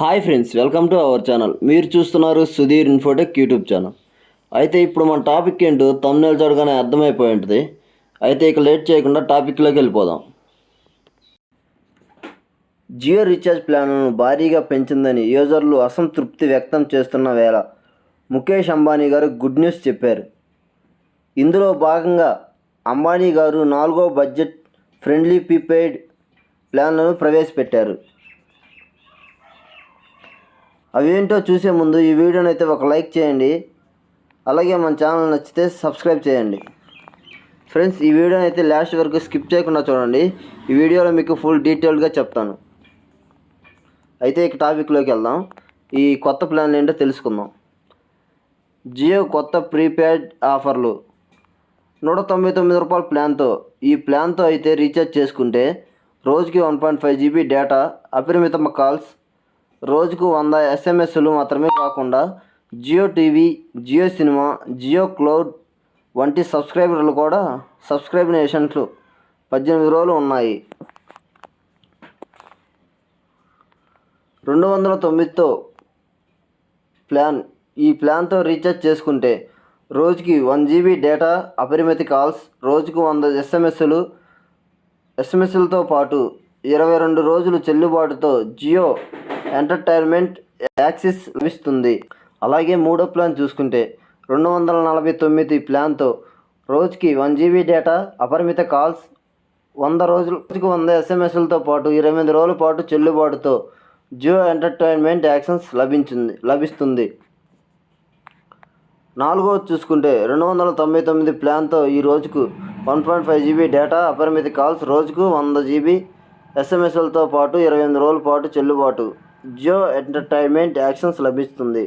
Hi friends welcome to our channel. మీరు చూస్తున్నారు Sudheer Infotech YouTube channel. అయితే ఇప్పుడు మన టాపిక్ ఏంటో తమ్నేల్ చూడగానే అర్థమైపోయి ఉంటుంది. అయితే ఇక లేట్ చేయకుండా టాపిక్లోకి వెళ్ళిపోదాం. జియో రీఛార్జ్ ప్లాన్లను భారీగా పెంచిందని యూజర్లు అసంతృప్తి వ్యక్తం చేస్తున్న వేళ ముఖేష్ అంబానీ గారు గుడ్ న్యూస్ చెప్పారు. ఇందులో భాగంగా అంబానీ గారు నాలుగో బడ్జెట్ ఫ్రెండ్లీ ప్రీపెయిడ్ ప్లాన్లను ప్రవేశపెట్టారు. అవేంటో చూసే ముందు ఈ వీడియోని అయితే ఒక లైక్ చేయండి. అలాగే మన ఛానల్ నచ్చితే సబ్స్క్రైబ్ చేయండి. ఫ్రెండ్స్ ఈ వీడియోని అయితే లాస్ట్ వరకు స్కిప్ చేయకుండా చూడండి. ఈ వీడియోలో మీకు ఫుల్ డీటెయిల్గా చెప్తాను. అయితే ఇక టాపిక్లోకి వెళ్దాం. ఈ కొత్త ప్లాన్ ఏంటో తెలుసుకుందాం. జియో కొత్త ప్రీపెయిడ్ ఆఫర్లు. నూట తొంభై తొమ్మిది రూపాయల ప్లాన్తో. ఈ ప్లాన్తో అయితే రీఛార్జ్ చేసుకుంటే రోజుకి one point five GB data అపరిమిత కాల్స్ రోజుకు వంద ఎస్ఎంఎస్లు మాత్రమే కాకుండా Jio TV Jio cinema Jio cloud వంటి సబ్స్క్రైబర్లు కూడా సబ్స్క్రిప్షన్లు పద్దెనిమిది రోజులు ఉన్నాయి. రెండు వందల తొమ్మిదితో ప్లాన్ ఈ ప్లాన్తో రీఛార్జ్ చేసుకుంటే రోజుకి వన్ జీబీ డేటా అపరిమిత కాల్స్ రోజుకు వంద ఎస్ఎంఎస్లు ఎస్ఎంఎస్లతో పాటు ఇరవై రెండు రోజులు చెల్లుబాటుతో జియో ఎంటర్టైన్మెంట్ యాక్సెస్ లభిస్తుంది. అలాగే మూడో ప్లాన్ చూసుకుంటే రెండు వందల నలభై తొమ్మిది ప్లాన్తో రోజుకి వన్ జీబీ డేటా అపరిమిత కాల్స్ వంద రోజులకు వంద ఎస్ఎంఎస్లతో పాటు ఇరవై ఎనిమిది రోజుల పాటు చెల్లుబాటుతో జియో ఎంటర్టైన్మెంట్ యాక్సెస్ లభించింది లభిస్తుంది. నాలుగవది చూసుకుంటే రెండు వందల తొంభై తొమ్మిది ప్లాన్తో ఈ రోజుకు one point five GB data అపరిమిత కాల్స్ రోజుకు వంద జీబీ ఎస్ఎంఎస్లతో పాటు ఇరవై ఎనిమిది రోజుల పాటు చెల్లుబాటు. జియో ఎంటర్టైన్మెంట్ యాక్షన్స్ లభిస్తుంది.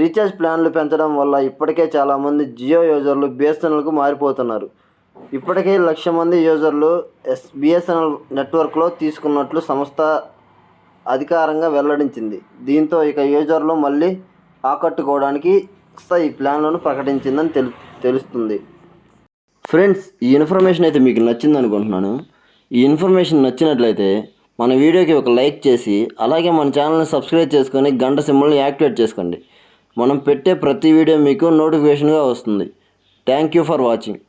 రీఛార్జ్ ప్లాన్లు పెంచడం వల్ల ఇప్పటికే చాలామంది జియో యూజర్లు బిఎస్ఎన్ఎల్కు మారిపోతున్నారు. ఇప్పటికే లక్ష మంది యూజర్లు ఎస్ బిఎస్ఎన్ఎల్ నెట్వర్క్లో తీసుకున్నట్లు సంస్థ అధికారంగా వెల్లడించింది. దీంతో ఇక యూజర్లు మళ్ళీ ఆకట్టుకోవడానికి ఈ ప్లాన్లను ప్రకటించిందని తెలు తెలుస్తుంది. ఫ్రెండ్స్ ఈ ఇన్ఫర్మేషన్ అయితే మీకు నచ్చింది అనుకుంటున్నాను ఈ ఇన్ఫర్మేషన్ నచ్చినట్లయితే మన వీడియోకి ఒక లైక్ చేసి అలాగే మన ఛానల్ని సబ్స్క్రైబ్ చేసుకొని గంట సింబల్ని యాక్టివేట్ చేసుకోండి. మనం పెట్టే ప్రతి వీడియో మీకు నోటిఫికేషన్గా వస్తుంది. Thank you for watching.